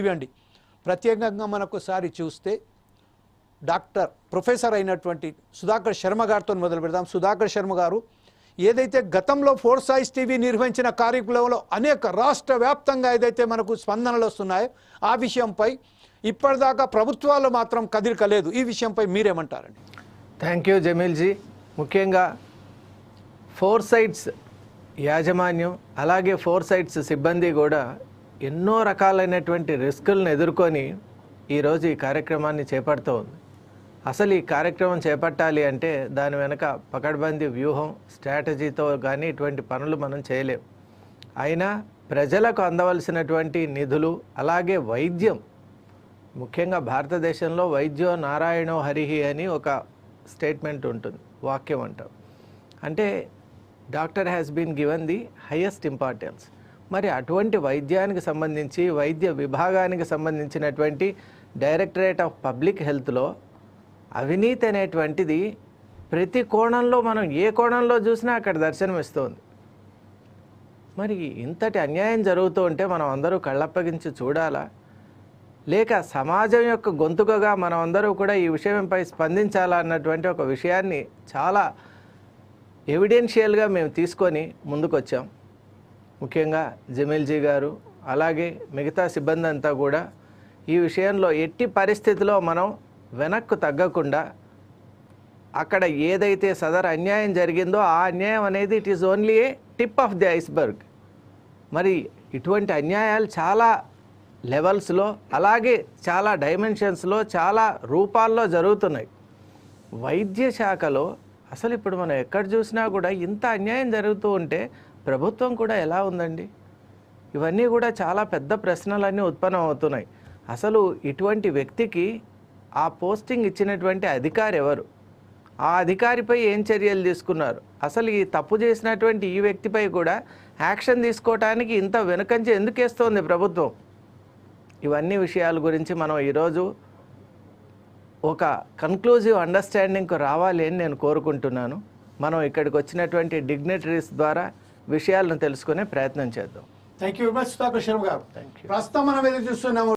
ఇవ్వండి. ప్రత్యేకంగా మనకొకసారి చూస్తే డాక్టర్ ప్రొఫెసర్ అయినటువంటి సుధాకర్ శర్మ గారితో మొదలు పెడదాం. సుధాకర్ శర్మ గారు ఏదైతే గతంలో ఫోర్ సైజ్ టీవీ నిర్వహించిన కార్యక్రమంలో అనేక రాష్ట్ర వ్యాప్తంగా ఏదైతే మనకు స్పందనలు వస్తున్నాయో ఆ విషయంపై ఇప్పటిదాకా ప్రభుత్వాలు మాత్రం కదిలికలేదు. ఈ విషయంపై మీరేమంటారండి? థ్యాంక్ యూ జమీల్జీ. ముఖ్యంగా ఫోర్ సైట్స్ యాజమాన్యం అలాగే ఫోర్ సైట్స్ సిబ్బంది కూడా ఎన్నో రకాలైనటువంటి రిస్కులను ఎదుర్కొని ఈరోజు ఈ కార్యక్రమాన్ని చేపడుతూ ఉంది. అసలు ఈ కార్యక్రమం చేపట్టాలి అంటే దాని వెనక పకడ్బందీ వ్యూహం స్ట్రాటజీతో కానీ ఇటువంటి పనులు మనం చేయలేం. అయినా ప్రజలకు అందవలసినటువంటి నిధులు అలాగే వైద్యం. ముఖ్యంగా భారతదేశంలో వైద్యో నారాయణో హరిహి అని ఒక స్టేట్మెంట్ ఉంటుంది వాక్యం అంటాం. అంటే doctor has been given the highest importance. మరి అటువంటి వైద్యానికి సంబంధించి వైద్య విభాగానికి సంబంధించినటువంటి డైరెక్టరేట్ ఆఫ్ పబ్లిక్ హెల్త్లో అవినీతి అనేటువంటిది ప్రతి కోణంలో మనం ఏ కోణంలో చూసినా అక్కడ దర్శనమిస్తోంది. మరి ఇంతటి అన్యాయం జరుగుతూ ఉంటే మనం అందరూ కళ్ళప్పగించి చూడాలా? లేక సమాజం యొక్క గొంతుకగా మనం అందరూ కూడా ఈ విషయంపై స్పందించాలా అన్నటువంటి ఒక విషయాన్ని చాలా ఎవిడెన్షియల్గా మేము తీసుకొని ముందుకొచ్చాం. ముఖ్యంగా జమీల్జీ గారు అలాగే మిగతా సిబ్బంది అంతా కూడా ఈ విషయంలో ఎట్టి పరిస్థితిలో మనం వెనక్కు తగ్గకుండా అక్కడ ఏదైతే సదరు అన్యాయం జరిగిందో ఆ అన్యాయం అనేది it is only a tip of the iceberg మరి ఇటువంటి అన్యాయాలు చాలా లెవెల్స్లో అలాగే చాలా డైమెన్షన్స్లో చాలా రూపాల్లో జరుగుతున్నాయి. వైద్య శాఖలో అసలు ఇప్పుడు మనం ఎక్కడ చూసినా కూడా ఇంత అన్యాయం జరుగుతూ ఉంటే ప్రభుత్వం కూడా ఎలా ఉందండి? ఇవన్నీ కూడా చాలా పెద్ద ప్రశ్నలన్నీ ఉత్పన్నం అవుతున్నాయి. అసలు ఇటువంటి వ్యక్తికి ఆ పోస్టింగ్ ఇచ్చినటువంటి అధికారి ఎవరు? ఆ అధికారిపై ఏం చర్యలు తీసుకున్నారు? అసలు ఈ తప్పు చేసినటువంటి ఈ వ్యక్తిపై కూడా యాక్షన్ తీసుకోవటానికి ఇంత వెనుకంచి ఎందుకు వేస్తోంది ప్రభుత్వం? ఇవన్నీ విషయాల గురించి మనం ఈరోజు ఒక కన్క్లూజివ్ అండర్స్టాండింగ్కు రావాలి అని నేను కోరుకుంటున్నాను. మనం ఇక్కడికి వచ్చినటువంటి డిగ్నిటరీస్ ద్వారా విషయాలను తెలుసుకునే ప్రయత్నం చేద్దాం. Thank you very much Sudhakar Sharma garu ప్రస్తుతం మనం ఎదురు చూస్తున్నాము